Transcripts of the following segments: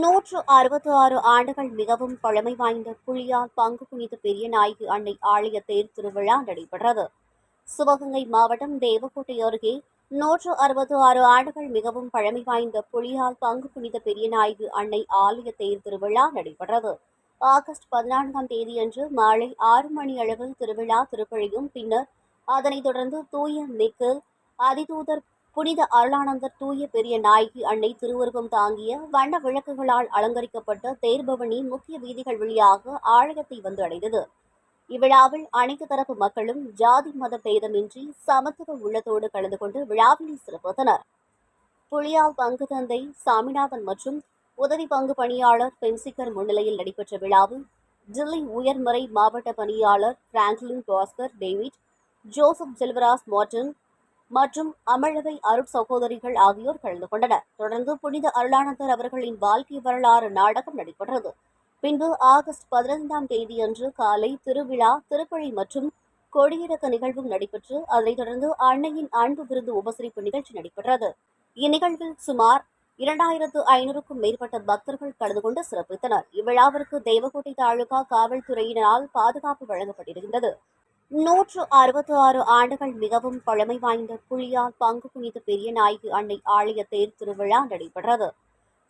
நூற்று அறுபத்தி ஆறு ஆண்டுகள் மிகவும் பழமை வாய்ந்த புலியால் பங்கு புனித பெரிய நாயகி அன்னை ஆலய தேர் திருவிழா நடைபெற்றது. சிவகங்கை மாவட்டம் தேவக்கோட்டை அருகே நூற்று அறுபத்தி ஆறு ஆண்டுகள் மிகவும் பழமை வாய்ந்த புலியால் பங்கு புனித பெரிய நாயகி அன்னை ஆலய தேர் திருவிழா நடைபெற்றது. ஆகஸ்ட் பதினான்காம் தேதியன்று மாலை ஆறு மணி அளவில் திருவிழா திருப்பழியும். பின்னர் அதனைத் தொடர்ந்து தூய மிக்கல் அதிதூதர் புனித அருளானந்தர் தூய பெரிய நாயகி அன்னை திருவுருவம் தாங்கிய வண்ண விளக்குகளால் அலங்கரிக்கப்பட்ட தேர்பவனி முக்கிய வீதிகள் வழியாக ஆலயத்தை வந்து அடைந்தது. இவ்விழாவில் அனைத்து தரப்பு மக்களும் ஜாதி மத பேதமின்றி சமத்துவ உள்ளத்தோடு கலந்து கொண்டு விழாவினை சிறப்பித்தனர். புலியால் பங்கு தந்தை சாமிநாதன் மற்றும் உதவி பங்கு பணியாளர் பென்சிக்கர் முன்னிலையில் நடைபெற்ற விழாவில் டில்லி உயர்மறை மாவட்ட பணியாளர் Franklin Bhaskar David Joseph Selvaraj Martin மற்றும் அமழவை அருட் சகோதரிகள் ஆகியோர் கலந்து கொண்டனர். தொடர்ந்து புனித அருளானந்தர் அவர்களின் வாழ்க்கை வரலாறு நாடகம் நடைபெற்றது. பின்பு ஆகஸ்ட் பதினைந்தாம் தேதியன்று காலை திருவிழா திருப்பழி மற்றும் கொடியிறக்க நிகழ்வும் நடைபெற்று அதைத் தொடர்ந்து அன்னையின் அன்பு விருந்து உபசரிப்பு நிகழ்ச்சி நடைபெற்றது. இந்நிகழ்வில் சுமார் இரண்டாயிரத்து ஐநூறுக்கும் மேற்பட்ட பக்தர்கள் கலந்து கொண்டு சிறப்பித்தனர். இவ்விழாவிற்கு தேவகோட்டை தாலுகா காவல்துறையினரால் பாதுகாப்பு வழங்கப்பட்டிருந்தது. நூற்று அறுபத்தி ஆறு ஆண்டுகள் மிகவும் பழமை வாய்ந்த புலியால் பங்கு புனித பெரிய நாயகி அன்னை ஆலய தேர் திருவிழா நடைபெற்றது.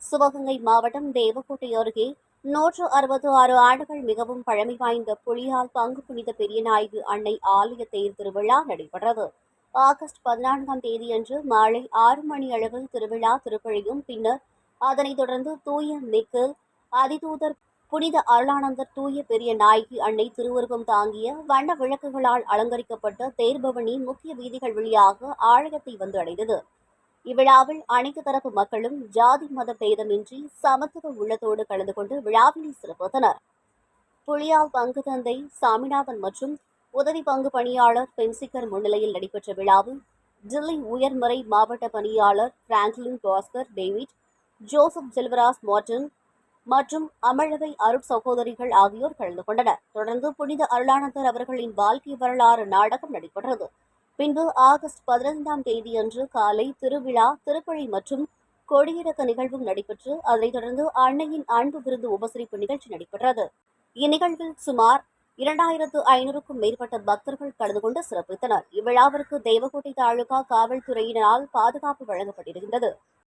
சிவகங்கை மாவட்டம் தேவக்கோட்டை அருகே நூற்று அறுபத்தி ஆறு ஆண்டுகள் மிகவும் பழமை வாய்ந்த புலியால் பங்கு புனித பெரிய நாயகி அன்னை ஆலய தேர் திருவிழா நடைபெற்றது. ஆகஸ்ட் பதினான்காம் தேதியன்று மாலை ஆறு மணி அளவில் திருவிழா திருப்பழியும் பின்னர் அதனைத் தொடர்ந்து தூய மிக்கல் அதிதூதர் புனித அருளானந்தர் தூய பெரிய நாயகி அன்னை திருவுருவம் தாங்கிய வண்ண விளக்குகளால் அலங்கரிக்கப்பட்ட தேர்பவனி முக்கிய வீதிகள் வழியாக ஆலயத்தை வந்து அடைந்தது இவ்விழாவில் அனைத்து தரப்பு மக்களும் ஜாதி மத பேதமின்றி சமத்துவ உள்ளத்தோடு கலந்து கொண்டு விழாவினை சிறப்பித்தனர். புலியால் பங்கு தந்தை சாமிநாதன் மற்றும் உதவி பங்கு பணியாளர் பென்சிக்கர் முன்னிலையில் நடைபெற்ற விழாவில் டில்லி உயர்மறை மாவட்ட பணியாளர் Franklin Bhaskar David Joseph Selvaraj Martin மற்றும் அமழவை அருட் சகோதரிகள் ஆகியோர் கலந்து கொண்டனர். தொடர்ந்து புனித அருளானந்தர் அவர்களின் வாழ்க்கை வரலாறு நாடகம் நடைபெற்றது. பின்பு ஆகஸ்ட் பதினைந்தாம் தேதியன்று காலை திருவிழா திருப்பழி மற்றும் கொடியிறக்க நிகழ்வும் நடைபெற்று அதைத் தொடர்ந்து அன்னையின் அன்பு விருந்து உபசரிப்பு நிகழ்ச்சி நடைபெற்றது. இந்நிகழ்வில் சுமார் இரண்டாயிரத்து ஐநூறுக்கும் மேற்பட்ட பக்தர்கள் கலந்து கொண்டு சிறப்பித்தனர். இவ்விழாவிற்கு தேவகோட்டை தாலுகா காவல்துறையினரால் பாதுகாப்பு வழங்கப்பட்டிருந்தது.